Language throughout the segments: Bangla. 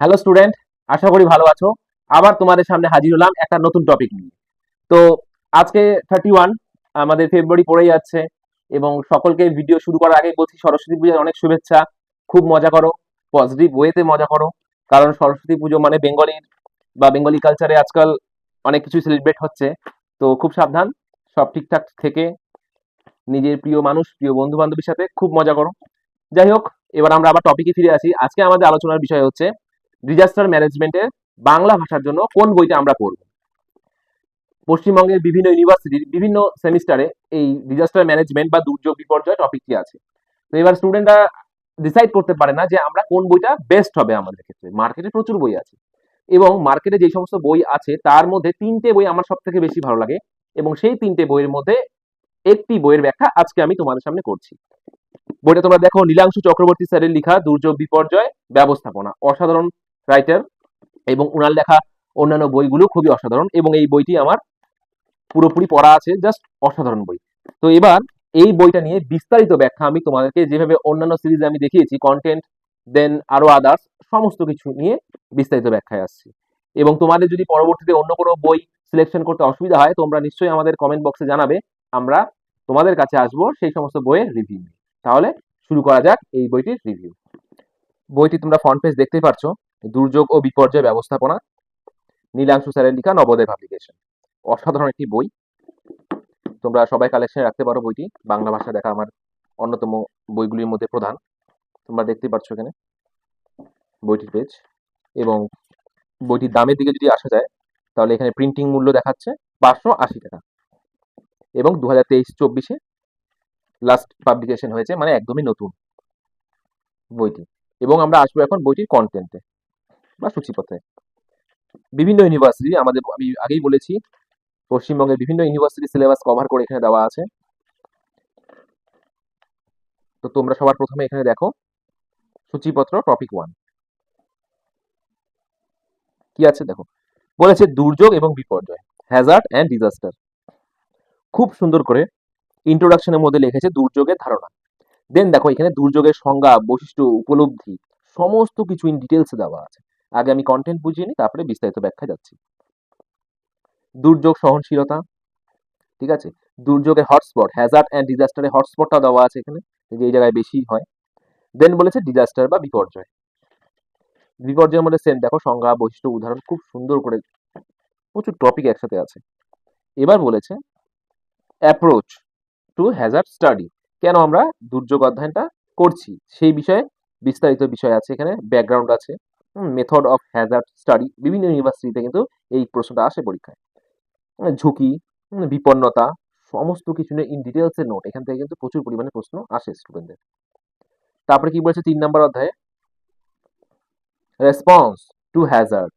হ্যালো স্টুডেন্ট আশা করি ভালো আছো। আবার তোমাদের সামনে হাজির হলাম একটা নতুন টপিক নিয়ে। তো আজকে থার্টি ওয়ান আমাদের ফেব্রুয়ারি পড়ে যাচ্ছে এবং সকলকে ভিডিও শুরু করার আগে বলছি, সরস্বতী পূজার অনেক শুভেচ্ছা। খুব মজা করো পজিটিভ ওয়েতে মজা করো। কারণ সরস্বতী পুজো মানে বেঙ্গলির বা বেঙ্গলি কালচারে আজকাল অনেক কিছু সেলিব্রেট হচ্ছে। তো খুব সাবধান, সব ঠিকঠাক থেকে নিজের প্রিয় মানুষ, প্রিয় বন্ধু বান্ধবের সাথে খুব মজা করো। যাই হোক, এবার আমরা আবার টপিকে ফিরে আসি। আজকে আমাদের আলোচনার বিষয় হচ্ছে ডিজাস্টার ম্যানেজমেন্টের বাংলা ভাষার জন্য কোন বইটা আমরা পড়ব? পশ্চিমবঙ্গের বিভিন্ন ইউনিভার্সিটির বিভিন্ন সেমিস্টারে এই ডিজাস্টার ম্যানেজমেন্ট বা দুর্যোগ বিপর্যয় টপিকটি আছে। তো এবার স্টুডেন্টরা ডিসাইড করতে পারে না যে আমরা কোন বইটা বেস্ট হবে আমাদের ক্ষেত্রে। মার্কেটে প্রচুর বই আছে। এবং মার্কেটে যে সমস্ত বই আছে, তার মধ্যে তিনটে বই আমার সব থেকে বেশি ভালো লাগে এবং সেই তিনটে বইয়ের মধ্যে একটি বইয়ের ব্যাখ্যা আজকে আমি তোমাদের সামনে করছি। বইটা তোমরা দেখো, নীলাংশু চক্রবর্তী স্যারের লেখা, দুর্যোগ বিপর্যয়, ব্যবস্থাপনা। অসাধারণ রাইটার এবং ওনার লেখা অন্যান্য বইগুলো খুবই অসাধারণ এবং এই বইটি আমার পুরোপুরি পড়া আছে জাস্ট অসাধারণ বই। তো এবার এই বইটা নিয়ে বিস্তারিত ব্যাখ্যা আমি তোমাদেরকে যেভাবে অন্যান্য সিরিজে আমি দেখিয়েছি কন্টেন্ট দেন আরও আদার্স সমস্ত কিছু নিয়ে বিস্তারিত ব্যাখ্যায় আসছি। এবং তোমাদের যদি পরবর্তীতে অন্য কোনো বই সিলেকশন করতে অসুবিধা হয়, তোমরা নিশ্চয়ই আমাদের কমেন্ট বক্সে জানাবে, আমরা তোমাদের কাছে আসব সেই সমস্ত বইয়ের রিভিউ তাহলে শুরু করা যাক এই বইটির রিভিউ বইটি তোমরা ফ্রন্ট পেজ দেখতেই পারছ। দুর্যোগ ও বিপর্যয় ব্যবস্থাপনা, নীলাংশু স্যারের লেখা নবোদয় পাবলিকেশন অসাধারণ একটি বই। তোমরা সবাই কালেকশনে রাখতে পারো বইটি। বাংলা ভাষা দেখা আমার অন্যতম বইগুলির মধ্যে প্রধান। তোমরা দেখতেই পাচ্ছ এখানে বইটির পেজ এবং বইটির দামের দিকে যদি আসা যায়, তাহলে এখানে প্রিন্টিং মূল্য দেখাচ্ছে পাঁচশো আশি টাকা। এবং দু হাজার তেইশ চব্বিশে লাস্ট পাবলিকেশন হয়েছে মানে একদমই নতুন বইটি। এবং আমরা আসব এখন বইটির কন্টেন্টে বা সূচিপত্রে বিভিন্ন ইউনিভার্সিটি আমাদের, আমি আগেই বলেছি, পশ্চিমবঙ্গের বিভিন্ন ইউনিভার্সিটি সিলেবাস কভার করে এখানে দেওয়া আছে। তো তোমরা সবার প্রথমে এখানে দেখো, সূচিপত্র টপিক ওয়ান কি আছে দেখো? বলেছে দুর্যোগ এবং বিপর্যয় হ্যাজার্ড অ্যান্ড ডিজাস্টার খুব সুন্দর করে ইন্ট্রোডাকশনের মধ্যে লিখেছে দুর্যোগের ধারণা। দেন দেখো এখানে দুর্যোগের সংজ্ঞা, বৈশিষ্ট্য, উপলব্ধি, সমস্ত কিছু ইন ডিটেলস দেওয়া আছে। আগে আমি কন্টেন্ট বুঝিয়ে নিই, তারপরে বিস্তারিত ব্যাখ্যা যাচ্ছি। দুর্যোগ সহনশীলতা, ঠিক আছে? দুর্যোগের হটস্পট হ্যাজার্ড অ্যান্ড ডিজাস্টারের হটস্পটটা দেওয়া আছে এখানে যে এই জায়গায় বেশি হয়। দেন বলেছে ডিজাস্টার বা বিপর্যয়। বিপর্যয়ের মধ্যে সেম দেখো সংজ্ঞা, বৈশিষ্ট্য, উদাহরণ খুব সুন্দর করে প্রচুর টপিক একসাথে আছে। এবার বলেছে অ্যাপ্রোচ টু হ্যাজার্ড স্টাডি কেন আমরা দুর্যোগ অধ্যয়নটা করছি? সেই বিষয়ে বিস্তারিত বিষয় আছে এখানে ব্যাকগ্রাউন্ড আছে। মেথড অফ হ্যাজার্ড স্টাডি বিভিন্ন ইউনিভার্সিটিতে কিন্তু এই প্রশ্নটা আসে পরীক্ষায়। ঝুঁকি বিপন্নতা, সমস্ত কিছু নিয়ে ইন ডিটেলসের নোট এখান থেকে কিন্তু প্রচুর পরিমাণে প্রশ্ন আসে স্টুডেন্টদের তারপরে কি বলেছে তিন নম্বর অধ্যায়ে? রেসপন্স টু হ্যাজার্ড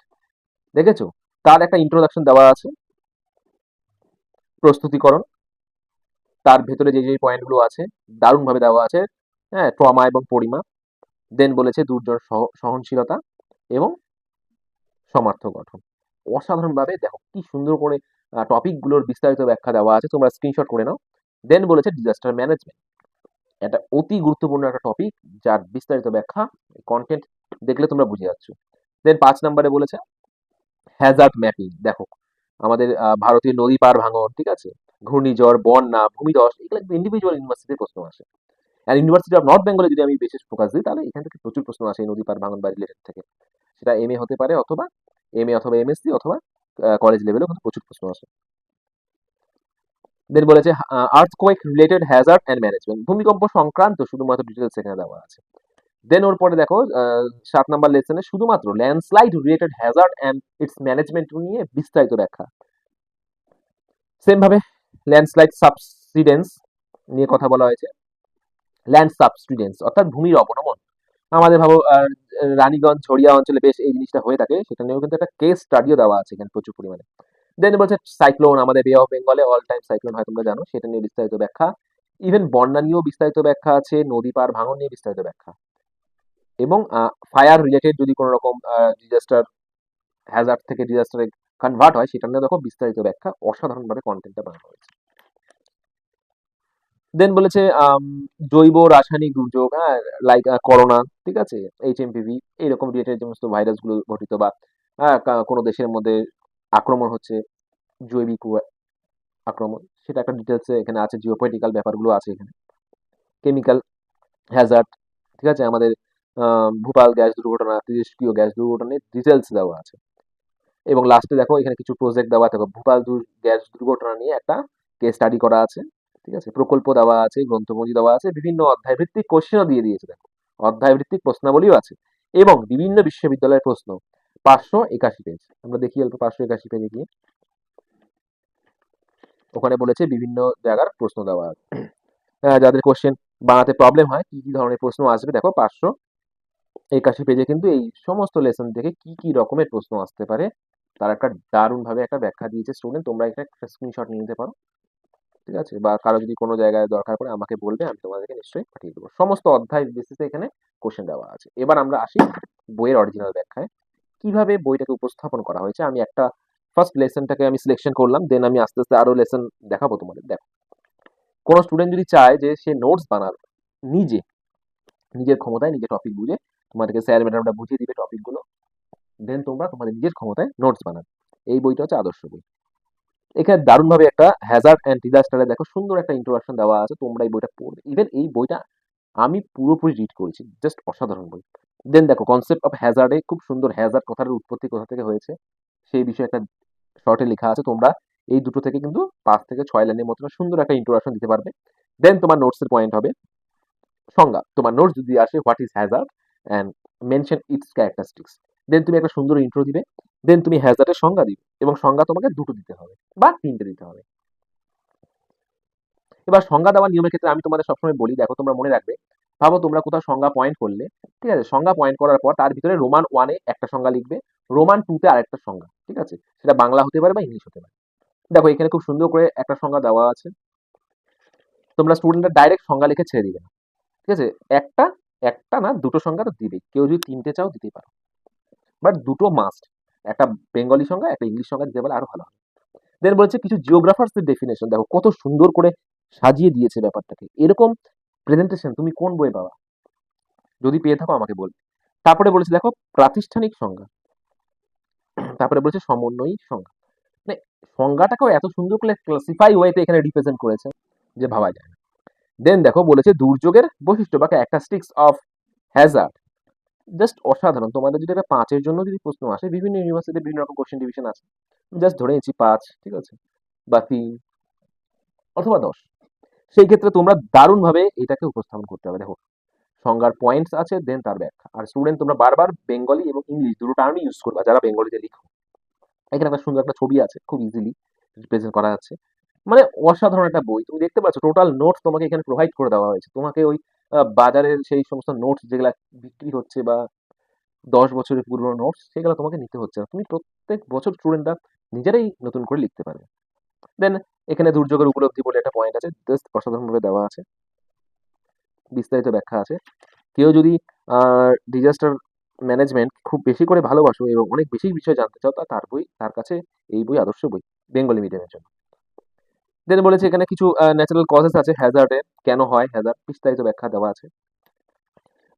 দেখেছ? তার একটা ইন্ট্রোডাকশন দেওয়া আছে। প্রস্তুতিকরণ। তার ভেতরে যে যে পয়েন্টগুলো আছে, দারুণভাবে দেওয়া আছে। হ্যাঁ ট্রমা এবং পরিমাপ। দেন বলেছে দুর্যোগ সহ- সহনশীলতা। এবং সমার্থ গঠন। অসাধারণভাবে দেখো কি সুন্দর করে টপিকগুলোর বিস্তারিত ব্যাখ্যা দেওয়া আছে, তোমরা স্ক্রিনশট করে নাও। দেন বলেছে ডিজাস্টার ম্যানেজমেন্ট এটা অতি গুরুত্বপূর্ণ একটা টপিক যার বিস্তারিত ব্যাখ্যা কন্টেন্ট দেখলে তোমরা বুঝে যাচ্ছ। দেন পাঁচ নম্বরে বলেছে হ্যাজার্ড ম্যাপিং দেখো, আমাদের ভারতীয় নদী পার ভাঙন, ঠিক আছে? ঘূর্ণিঝড়, বন্যা, ভূমিধস, এগুলো ইন্ডিভিজুয়াল ইউনিভার্সিটির প্রশ্ন আসে। আর ইউনিভার্সিটি অফ নর্থ বেঙ্গলে যদি আমি বিশেষ ফোকাস দিই, তাহলে এখান থেকে প্রচুর প্রশ্ন আসে নদী পার ভাঙন বা রিলেটেড থেকে। সেটা এম হতে পারে অথবা এম অথবা এমএসসি অথবা কলেজ লেভেলেও কিন্তু প্রচুর প্রশ্ন আসে। দেন বলেছে earthquake related hazard and management ভূমিকম্প সংক্রান্ত শুধুমাত্র ডিটেলস এখানে দেওয়া আছে। দেন ওর পরে দেখো সাত নাম্বার লেসনে শুধুমাত্র landslide related hazard and its management নিয়ে বিস্তারিত ব্যাখ্যা। সেম ভাবে ল্যান্ডস্লাইড সাবসিডেন্স নিয়ে কথা বলা হয়েছে। ল্যান্ড সাবসিডেন্স অর্থাৎ ভূমির অবনমন। আমাদের ভাবো রানীগঞ্জ ছড়িয়া অঞ্চলে বেশ এই জিনিসটা হয়ে থাকে। সেটা নিয়েও কিন্তু একটা কেস স্টাডিও দেওয়া আছে এখানে প্রচুর পরিমাণে। দেন বলছে সাইক্লোন আমাদের বে অফ বেঙ্গলে অল টাইম সাইক্লোন হয়, তোমরা জানো। সেটা নিয়ে বিস্তারিত ব্যাখ্যা। ইভেন বন্যা নিয়েও বিস্তারিত ব্যাখ্যা আছে, নদী পার ভাঙন নিয়ে বিস্তারিত ব্যাখ্যা। এবং ফায়ার রিলেটেড যদি কোনো রকম ডিজাস্টার হ্যাজার্ড থেকে ডিজাস্টারে কনভার্ট হয়, সেটা নিয়ে দেখো বিস্তারিত ব্যাখ্যা। অসাধারণভাবে কন্টেন্টটা বানানো হয়েছে। দেন বলেছে আম, জৈব রাসায়নিক দুর্যোগ হ্যাঁ লাইক করোনা ঠিক আছে? এইচ এমপিভি এইরকম রিলেটেড যে সমস্ত ভাইরাসগুলো ঘটিত বা হ্যাঁ, কোনো দেশের মধ্যে আক্রমণ হচ্ছে জৈবিক আক্রমণ সেটা একটা ডিটেলসে এখানে আছে জিওপলিটিক্যাল ব্যাপারগুলো আছে এখানে। কেমিক্যাল হ্যাজার্ড ঠিক আছে? আমাদের ভোপাল গ্যাস দুর্ঘটনা তেজস্ক্রিয় গ্যাস দুর্ঘটনার ডিটেলস দেওয়া আছে। এবং লাস্টে দেখো এখানে কিছু প্রজেক্ট দেওয়া দেখো ভূপাল গ্যাস দুর্ঘটনা নিয়ে একটা কেস স্টাডি করা আছে। ঠিক আছে? প্রকল্প দেওয়া আছে গ্রন্থপঞ্জি দেওয়া আছে, বিভিন্ন অধ্যায় ভিত্তিক কোশ্চেনও দিয়ে দিয়েছে দেখো। অধ্যায় ভিত্তিক প্রশ্নাবলীও আছে। এবং বিভিন্ন বিশ্ববিদ্যালয়ের প্রশ্ন। পাঁচশো একাশি পেজ আমরা দেখি অল্প পাঁচশো একাশি পেজে গিয়ে। ওখানে বলেছে বিভিন্ন জায়গার প্রশ্ন দেওয়া আছে। যাদের কোশ্চেন বানাতে প্রবলেম হয়, কি কি ধরনের প্রশ্ন আসবে দেখো, পাঁচশো একাশি পেজে কিন্তু এই সমস্ত লেসন থেকে কি কি রকমের প্রশ্ন আসতে পারে, তার একটা দারুণভাবে একটা ব্যাখ্যা দিয়েছে স্টুডেন্ট তোমরা একটা স্ক্রিনশট নিয়ে নিতে পারো। ঠিক আছে? বা কারও যদি কোনো জায়গায় দরকার পড়ে আমাকে বলবে, আমি তোমাদেরকে নিশ্চয়ই পাঠিয়ে দেবো। সমস্ত অধ্যায় বেসিসে এখানে কোশ্চেন দেওয়া আছে। এবার আমরা আসি বইয়ের অরিজিনাল ব্যাখ্যায়। কীভাবে বইটাকে উপস্থাপন করা হয়েছে? আমি একটা ফার্স্ট লেসনটাকে আমি সিলেকশন করলাম দেন আমি আস্তে আস্তে আরও লেসন দেখাবো তোমাদের। দেখো, কোনো স্টুডেন্ট যদি চায় যে সে নোটস বানাবে, নিজে, নিজের ক্ষমতায় নিজে টপিক বুঝে, তোমাদেরকে স্যার ম্যাডামরা বুঝিয়ে দিবে টপিকগুলো দেন তোমরা তোমাদের নিজের ক্ষমতায় নোটস বানাবে। এই বইটা হচ্ছে আদর্শ বই। এখানে দারুণভাবে একটা হ্যাজার্ড অ্যান্ড ডিজাস্টারে দেখো সুন্দর একটা ইন্ট্রোডাকশন দেওয়া আছে, তোমরা এই বইটা পড়বে। ইভেন এই বইটা আমি পুরোপুরি রিড করেছি জাস্ট অসাধারণ বই। দেন দেখো কনসেপ্ট অফ হ্যাজার্ডে খুব সুন্দর হ্যাজার্ড কথার উৎপত্তি কোথা থেকে হয়েছে, সেই বিষয়ে একটা শর্টে লেখা আছে, তোমরা এই দুটো থেকে কিন্তু পাঁচ থেকে ছয় লাইনের মতো সুন্দর একটা ইন্ট্রোডাকশন দিতে পারবে। দেন তোমার নোটসের পয়েন্ট হবে সংজ্ঞা। তোমার নোটস যদি আসে what is hazard and mention its characteristics then তুমি একটা সুন্দর ইন্ট্রো দিবে। দেন তুমি হ্যাজার্ডের সংজ্ঞা দিবে এবং সংজ্ঞা তোমাকে দুটো দিতে হবে বা তিনটে দিতে হবে। এবার সংজ্ঞা দেওয়ার নিয়মের ক্ষেত্রে আমি তোমাদের সবসময় বলি, দেখো তোমরা মনে রাখবে, ভাবো তোমরা কোথাও সংজ্ঞা পয়েন্ট করলে, ঠিক আছে? সংজ্ঞা পয়েন্ট করার পর তার ভিতরে রোমান ওয়ানে একটা সংজ্ঞা লিখবে রোমান টুতে আরেকটা সংজ্ঞা, ঠিক আছে? সেটা বাংলা হতে পারে বা ইংলিশ হতে পারে। দেখো এখানে খুব সুন্দর করে একটা সংজ্ঞা দেওয়া আছে। তোমরা স্টুডেন্টরা ডাইরেক্ট সংজ্ঞা লিখে ছেড়ে দিবে না, ঠিক আছে? একটা একটা না, দুটো সংজ্ঞা তো দিবে কেউ যদি তিনটে চাও দিতে পারো। বাট দুটো মাস্ট একটা বেঙ্গলি সংজ্ঞা একটা ইংলিশ সংজ্ঞা দিতে পারলে আরও ভালো হবে দেন বলেছে কিছু জিওগ্রাফার্সের ডেফিনেশন দেখো কত সুন্দর করে সাজিয়ে দিয়েছে ব্যাপারটাকে। এরকম প্রেজেন্টেশন তুমি কোন বই পাবা? যদি পেয়ে থাকো আমাকে বলবে। তারপরে বলেছে, দেখো প্রাতিষ্ঠানিক সংজ্ঞা তারপরে বলেছে সমন্বয়ী সংজ্ঞা মানে সংজ্ঞাটাকেও এত সুন্দর করে ক্লাসিফাই ওয়েতে এখানে রিপ্রেজেন্ট করেছে যে ভাবা যায় দেন দেখো বলেছে দুর্যোগের বৈশিষ্ট্য, বা ক্যারেক্টারিস্টিক্স অফ হ্যাজার্ড জাস্ট অসাধারণ। তোমাদের যদি একটা পাঁচের জন্য যদি প্রশ্ন আসে, বিভিন্ন ইউনিভার্সিটিতে বিভিন্ন রকম কোশ্চেন ডিভিশন আছে। জাস্ট ধরে নিচ্ছি পাঁচ, ঠিক আছে? বা তিন, অথবা দশ। সেই ক্ষেত্রে তোমরা দারুণভাবে এটাকে উপস্থাপন করতে হবে। দেখো, সংজ্ঞার পয়েন্টস আছে দেন তার ব্যাখ্যা। আর স্টুডেন্ট তোমরা বারবার বেঙ্গলি এবং ইংলিশ দুটো টার্মই ইউজ করবা, যারা বেঙ্গলিতে লিখো। এখানে একটা সুন্দর একটা ছবি আছে, খুব ইজিলি রিপ্রেজেন্ট করা যাচ্ছে মানে অসাধারণ একটা বই। তুমি দেখতে পাচ্ছ টোটাল নোটস তোমাকে এখানে প্রোভাইড করে দেওয়া হয়েছে। তোমাকে ওই বাজারের সেই সমস্ত নোটস যেগুলো বিক্রি হচ্ছে বা দশ বছরের পুরনো নোটস সেগুলো তোমাকে নিতে হচ্ছে না। তুমি প্রত্যেক বছর স্টুডেন্টরা নিজেরাই নতুন করে লিখতে পারবে। দেন এখানে দুর্যোগের উপলব্ধি বলে একটা পয়েন্ট আছে জাস্ট অসাধারণভাবে দেওয়া আছে। বিস্তারিত ব্যাখ্যা আছে। কেউ যদি ডিজাস্টার ম্যানেজমেন্ট খুব বেশি করে ভালোবাসো এবং অনেক বেশি বিষয় জানতে চাও, তা তার বই, তার কাছে এই বই আদর্শ বই বেঙ্গলি মিডিয়ামের জন্য। দেন বলেছে এখানে কিছু ন্যাচারাল কজেস আছে হ্যাজার্ডের কেন হয় হ্যাজার্ড বিস্তারিত ব্যাখ্যা দেওয়া আছে।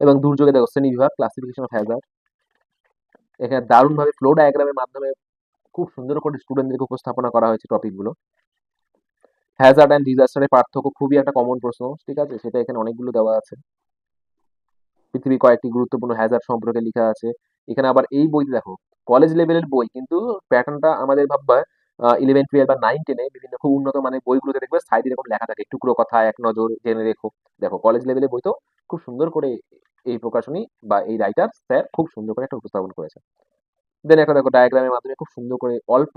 এবং দুর্যোগে দেখো, শ্রেণি বিভাগ ক্লাসিফিকেশন অফ হ্যাজার্ড এখানে দারুণভাবে ফ্লো ডায়াগ্রামের মাধ্যমে খুব সুন্দর করে স্টুডেন্টদেরকে উপস্থাপনা করা হয়েছে টপিকগুলো হ্যাজার্ড অ্যান্ড ডিজাস্টারের পার্থক্য খুবই একটা কমন প্রশ্ন, ঠিক আছে? সেটা এখানে অনেকগুলো দেওয়া আছে। পৃথিবীর কয়েকটি গুরুত্বপূর্ণ হ্যাজার্ড সম্পর্কে লেখা আছে। এখানে আবার এই বইতে দেখো কলেজ লেভেলের বই, কিন্তু প্যাটার্নটা আমাদের ভাববা ইলেভেন টুয়েলভ বা নাইন টেনে বিভিন্ন খুব উন্নত মানের বইগুলোতে দেখবে সাইডে এরকম লেখা থাকে, টুকরো কথা, এক নজর, জেনে রেখো। দেখো কলেজ লেভেলের বই তো খুব সুন্দর করে এই প্রকাশনী বা এই রাইটার স্যার খুব সুন্দর করে একটা উপস্থাপন করেছে। দেন একটা দেখো ডায়াগ্রামের মাধ্যমে খুব সুন্দর করে অল্প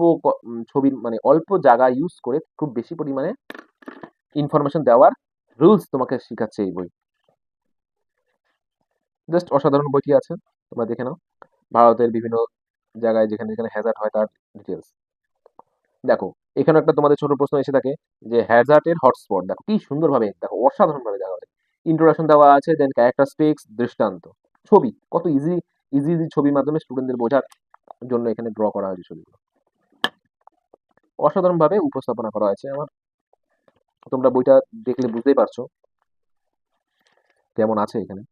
ছবির মানে অল্প জায়গা ইউজ করে খুব বেশি পরিমাণে ইনফরমেশন দেওয়ার রুলস তোমাকে শেখাচ্ছে এই বই। জাস্ট অসাধারণ বইটি আছে, তোমরা দেখে নাও। ভারতের বিভিন্ন জায়গায় যেখানে যেখানে হ্যাজার্ড হয় তার ডিটেলস দেখো এখানে একটা তোমাদের ছোট প্রশ্ন এসে থাকে যে হ্যাজার্টের হটস্পট দেখো কি সুন্দরভাবে, দেখো অসাধারণ ভাবে দেওয়া আছে ইন্ট্রোডাকশন দেওয়া আছে দেন ক্যারেক্টারিস্টিক্স দৃষ্টান্ত। ছবি, কত ইজি ইজি ইজি ছবির মাধ্যমে স্টুডেন্টদের বোঝার জন্য এখানে ড্র করা হয়েছে ছবিগুলো। অসাধারণ ভাবে উপস্থাপনা করা হয়েছে আমার। তোমরা বইটা দেখলে বুঝতেই পারছ কেমন আছে এখানে।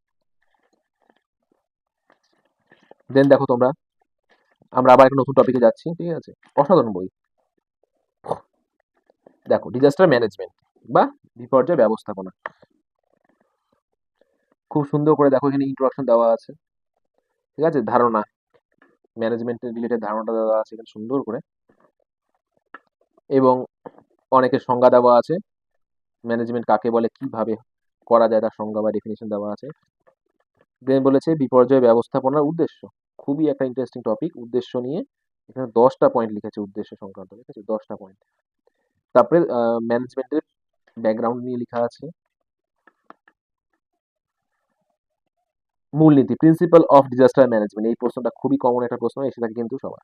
দেন দেখো তোমরা, আমরা আবার একটা নতুন টপিকে যাচ্ছি, ঠিক আছে? অসাধারণ বই। দেখো ডিজাস্টার ম্যানেজমেন্ট বা বিপর্যয় ব্যবস্থাপনা। খুব সুন্দর করে দেখো এখানে ইন্ট্রোডাকশন দেওয়া আছে। ঠিক আছে? ধারণা ম্যানেজমেন্টের রিলেটেড ধারণাটা দেওয়া আছে এখানে সুন্দর করে। এবং অনেকের সংজ্ঞা দেওয়া আছে ম্যানেজমেন্ট কাকে বলে, কীভাবে করা যায় তার সংজ্ঞা বা ডেফিনেশন দেওয়া আছে। দেন বলেছে, বিপর্যয় ব্যবস্থাপনার উদ্দেশ্য। খুবই একটা ইন্টারেস্টিং টপিক উদ্দেশ্য নিয়ে এখানে দশটা পয়েন্ট লিখেছে, উদ্দেশ্য সংক্রান্ত। ঠিক আছে? দশটা পয়েন্ট তারপরে ম্যানেজমেন্টের ব্যাকগ্রাউন্ড নিয়ে লেখা আছে। মূলনীতি প্রিন্সিপাল অফ ডিজাস্টার ম্যানেজমেন্ট এই প্রশ্নটা খুবই কমন একটা প্রশ্ন, এসে থাকে কিন্তু সবার।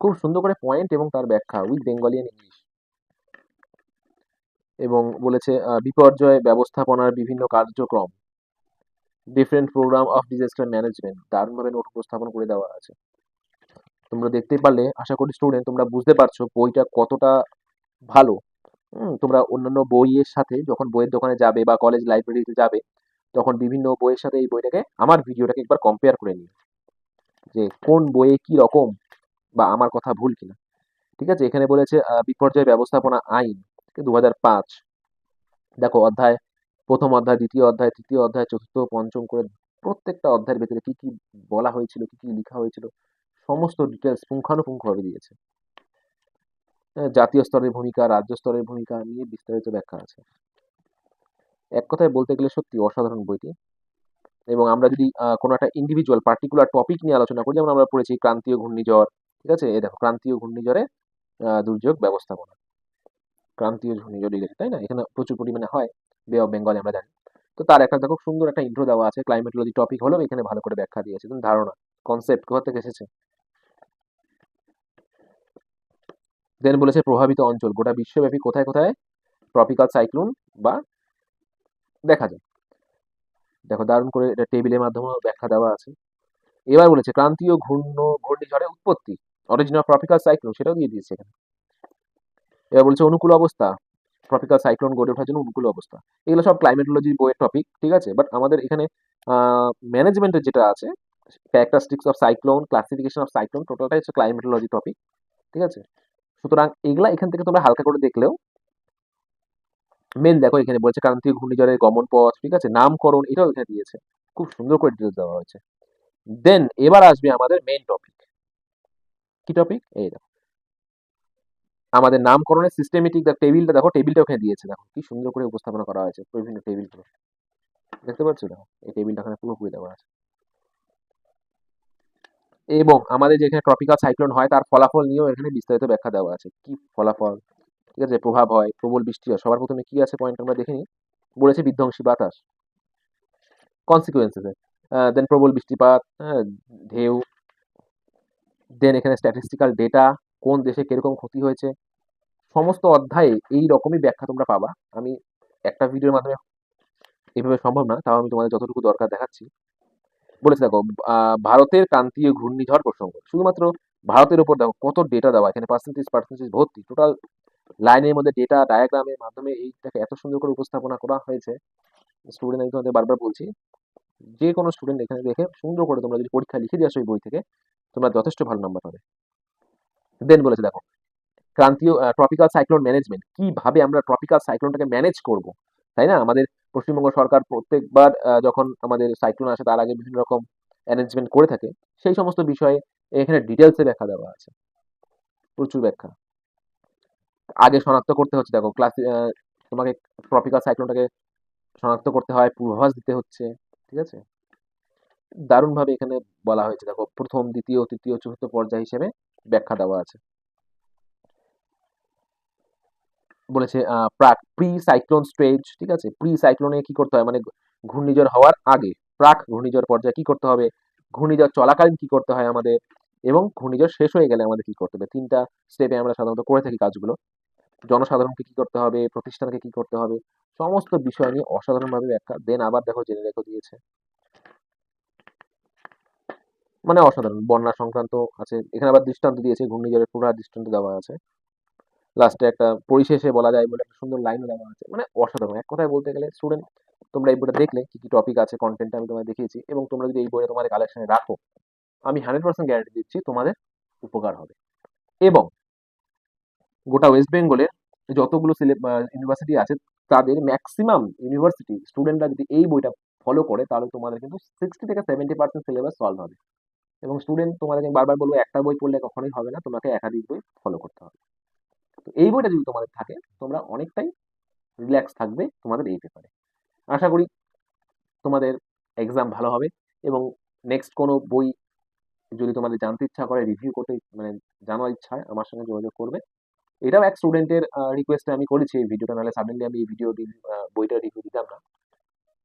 খুব সুন্দর করে পয়েন্ট এবং তার ব্যাখ্যা উইথ বেঙ্গলিয়ান ইংলিশ এবং বলেছে বিপর্যয় ব্যবস্থাপনার বিভিন্ন কার্যক্রম। Different program of disaster management দারুণভাবে নোট উপস্থাপন করে দেওয়া আছে। তোমরা দেখতেই পারলে, আশা করি স্টুডেন্ট তোমরা বুঝতে পারছ বইটা কতটা ভালো। তোমরা অন্যান্য বইয়ের সাথে যখন বইয়ের দোকানে যাবে বা কলেজ লাইব্রেরিতে যাবে, তখন বিভিন্ন বইয়ের সাথে এই বইটাকে, আমার ভিডিওটাকে একবার কম্পেয়ার করে নিও। যে কোন বইয়ে কি রকম বা আমার কথা ভুল কিনা। ঠিক আছে? এখানে বলেছে বিপর্যয় ব্যবস্থাপনা আইন দু পাঁচ। দেখো, অধ্যায়, প্রথম অধ্যায়, দ্বিতীয় অধ্যায়, তৃতীয় অধ্যায়, চতুর্থ, পঞ্চম করে প্রত্যেকটা অধ্যায়ের ভেতরে কি কি বলা হয়েছিল, কি কি লেখা হয়েছিল সমস্ত ডিটেলস পুঙ্খানুপুঙ্খভাবে দিয়েছে। হ্যাঁ, জাতীয় স্তরের ভূমিকা রাজ্য স্তরের ভূমিকা নিয়ে বিস্তারিত ব্যাখ্যা আছে। এক কথায় বলতে গেলে সত্যি অসাধারণ বইটি। এবং আমরা যদি কোনো একটা ইন্ডিভিজুয়াল পার্টিকুলার টপিক নিয়ে আলোচনা করি যেমন আমরা পড়েছি ক্রান্তীয় ঘূর্ণিঝড় ঠিক আছে? এই দেখো ক্রান্তীয় ঘূর্ণিঝড়ে দুর্যোগ ব্যবস্থাপনা। ক্রান্তীয় ঘূর্ণিঝড় তাই না? এখানে প্রচুর পরিমাণে হয় বে অফ বেঙ্গলে আমরা জানি। তো তার একটা দেখো সুন্দর একটা ইন্ট্রো দেওয়া আছে ক্লাইমেটোলজি টপিক হলেও এখানে ভালো করে ব্যাখ্যা দিয়েছে। ধারণা কনসেপ্ট কোথা থেকে এসেছে? দেন বলেছে প্রভাবিত অঞ্চল, গোটা বিশ্বব্যাপী কোথায় কোথায়? ট্রপিক্যাল সাইক্লোন বা দেখা যায় দেখো দারুণ করে এটা টেবিলের মাধ্যমে ব্যাখ্যা দেওয়া আছে। এবার বলেছে ক্রান্তীয় ঘূর্ণ, ঘূর্ণিঝড়ের উৎপত্তি অরিজিনাল ট্রপিক্যাল সাইক্লোন সেটাও দিয়ে দিয়েছে এখানে। এবার বলছে অনুকূল অবস্থা ট্রপিক্যাল সাইক্লোন গড়ে ওঠার জন্য অনুকূল অবস্থা। এগুলো সব ক্লাইমেটোলজি বইয়ের টপিক ঠিক আছে? বাট আমাদের এখানে ম্যানেজমেন্টের যেটা আছে characteristics of cyclone classification of cyclone টোটালটাই হচ্ছে ক্লাইমেটোলজি টপিক ঠিক আছে? সুতরাং এগুলা এখান থেকে তোমরা হালকা করে দেখলেও মেন দেখো এখানে বলছে ক্রান্তীয় ঘূর্ণিঝড়ের গমন পথ ঠিক আছে? নামকরণ, এটাও এখানে দিয়েছে। খুব সুন্দর করে ডিটেলস দেওয়া হয়েছে। দেন এবার আসবে আমাদের মেন টপিক কি টপিক এই দেখো। আমাদের নামকরণের সিস্টেমেটিক টেবিলটা দেখো টেবিলটা ওখানে দিয়েছে। দেখো, কি সুন্দর করে উপস্থাপনা করা হয়েছে। বিভিন্ন টেবিলগুলো দেখতে পাচ্ছ? দেখো, এই টেবিলটা এখানে পুরোপুরি দেওয়া আছে। এবং আমাদের যেখানে ট্রপিক্যাল সাইক্লোন হয়, তার ফলাফল নিয়েও এখানে বিস্তারিত ব্যাখ্যা দেওয়া আছে। কি ফলাফল? ঠিক আছে, প্রভাব হয়, প্রবল বৃষ্টি হয়, সবার প্রথমে কি আছে পয়েন্ট আমরা দেখে নিই। বলেছে বিধ্বংসী বাতাস। কনসিকুয়েন্সেস দেন প্রবল বৃষ্টিপাত হ্যাঁ ঢেউ দেন এখানে স্ট্যাটিস্টিক্যাল ডেটা কোন দেশে কীরকম ক্ষতি হয়েছে। সমস্ত অধ্যায়ে এই রকমই ব্যাখ্যা তোমরা পাবা। আমি একটা ভিডিওর মাধ্যমে এভাবে সম্ভব না, তাও আমি তোমাদের যতটুকু দরকার দেখাচ্ছি। বলেছে দেখো ভারতের ক্রান্তীয় ঘূর্ণিঝড় প্রসঙ্গ। শুধুমাত্র ভারতের উপর দেখো কত ডেটা দেওয়া এখানে পার্সেন্টেজ পার্সেন্টেজ ভর্তি। টোটাল লাইনের মধ্যে ডেটা ডায়াগ্রামের মাধ্যমে এইটাকে এত সুন্দর করে উপস্থাপনা করা হয়েছে। স্টুডেন্ট আমি তোমাদের বারবার বলছি, যে কোনো স্টুডেন্ট এখানে দেখে সুন্দর করে তোমরা যদি পরীক্ষা লিখে দিয়ে আসো এই বই থেকে, তোমরা যথেষ্ট ভালো নাম্বার পাবে। দেন বলেছে দেখো, ক্রান্তীয় ট্রপিক্যাল সাইক্লোন ম্যানেজমেন্ট কীভাবে আমরা ট্রপিক্যাল সাইক্লোনটাকে ম্যানেজ করব? তাই না? আমাদের পশ্চিমবঙ্গ সরকার প্রত্যেকবার যখন আমাদের সাইক্লোন আসে, তার আগে বিভিন্ন রকম অ্যারেঞ্জমেন্ট করে থাকে। সেই সমস্ত বিষয়ে এখানে ডিটেলসে ব্যাখ্যা দেওয়া আছে। প্রচুর ব্যাখ্যা। আগে শনাক্ত করতে হচ্ছে, দেখো ক্লাস তোমাকে ট্রপিক্যাল সাইক্লোনটাকে শনাক্ত করতে হয়, পূর্বাভাস দিতে হচ্ছে, ঠিক আছে? দারুণভাবে এখানে বলা হয়েছে, দেখো, প্রথম, দ্বিতীয়, তৃতীয়, চতুর্থ পর্যায় হিসেবে ব্যাখ্যা দেওয়া আছে। বলেছে প্রাক প্রি সাইক্লোন স্টেজ ঠিক আছে? প্রি সাইক্লোনে কি করতে হয়? মানে ঘূর্ণিঝড় হওয়ার আগে, প্রাক ঘূর্ণিঝড় পর্যায়ে কি করতে হবে? ঘূর্ণিঝড় চলাকালীন কি করতে হয় আমাদের? এবং ঘূর্ণিঝড় শেষ হয়ে গেলে আমাদের কি করতে হবে? তিনটা স্টেপে আমরা সাধারণত করে থাকি কাজগুলো। জনসাধারণকে কি করতে হবে? প্রতিষ্ঠানকে কি করতে হবে? সমস্ত বিষয় নিয়ে অসাধারণভাবে ব্যাখ্যা। দেন আবার দেখো জেনে রেখে দিয়েছে। মানে অসাধারণ। বন্যা সংক্রান্ত আছে। এখানে আবার দৃষ্টান্ত দিয়েছে। ঘূর্ণিঝড়ের পুরা দৃষ্টান্ত দেওয়া আছে। লাস্টে একটা পরিশেষে বলা যায় বলে একটা সুন্দর লাইনও দেওয়া আছে। মানে অসাধারণ। এক কথায় বলতে গেলে স্টুডেন্ট তোমরা এই বইটা দেখলে কি কি টপিক আছে কন্টেন্ট আমি তোমাদের দেখিয়েছি এবং তোমরা যদি এই বইটা তোমাদের কালেকশনে রাখো, আমি হান্ড্রেড পার্সেন্ট গ্যারান্টি দিচ্ছি তোমাদের উপকার হবে। এবং গোটা ওয়েস্ট বেঙ্গলের যতগুলো ইউনিভার্সিটি আছে, তাদের ম্যাক্সিমাম ইউনিভার্সিটি স্টুডেন্টরা যদি এই বইটা ফলো করে, তাহলে তোমাদের কিন্তু সিক্সটি থেকে সেভেন্টি পার্সেন্ট সিলেবাস সলভ হবে। এবং স্টুডেন্ট তোমাদের আমি বারবার বলব, একটা বই পড়লে কখনোই হবে না, তোমাকে একাধিক বই ফলো করতে হবে। তো এই বইটা যদি তোমাদের থাকে, তোমরা অনেকটাই রিল্যাক্স থাকবে তোমাদের এই পেপারে আশা করি তোমাদের এক্সাম ভালো হবে এবং নেক্সট কোনো বই যদি তোমাদের জানতে ইচ্ছা করে রিভিউ করতে মানে জানার ইচ্ছা হয়, আমার সঙ্গে যোগাযোগ করবে। এটাও এক স্টুডেন্টের রিকোয়েস্টে আমি করেছি, এই ভিডিওটা নাহলে সাডেনলি আমি এই ভিডিও বইটা রিভিউ দিতাম না।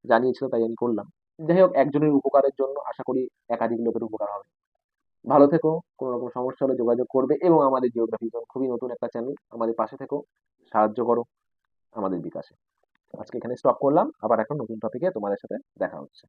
জানিয়েছিল, তাই আমি করলাম। যাই হোক, একজনের উপকারের জন্য আশা করি একাধিক লোকের উপকার হবে। ভালো থেকো, কোনো রকম সমস্যা হলে যোগাযোগ করবে এবং আমাদের জিওগ্রাফি খুবই নতুন একটা চ্যানেল আমাদের পাশে থেকো, সাহায্য করো আমাদের বিকাশে। আজকে এখানে স্টপ করলাম, আবার এখন নতুন টপিকে তোমাদের সাথে দেখা হচ্ছে।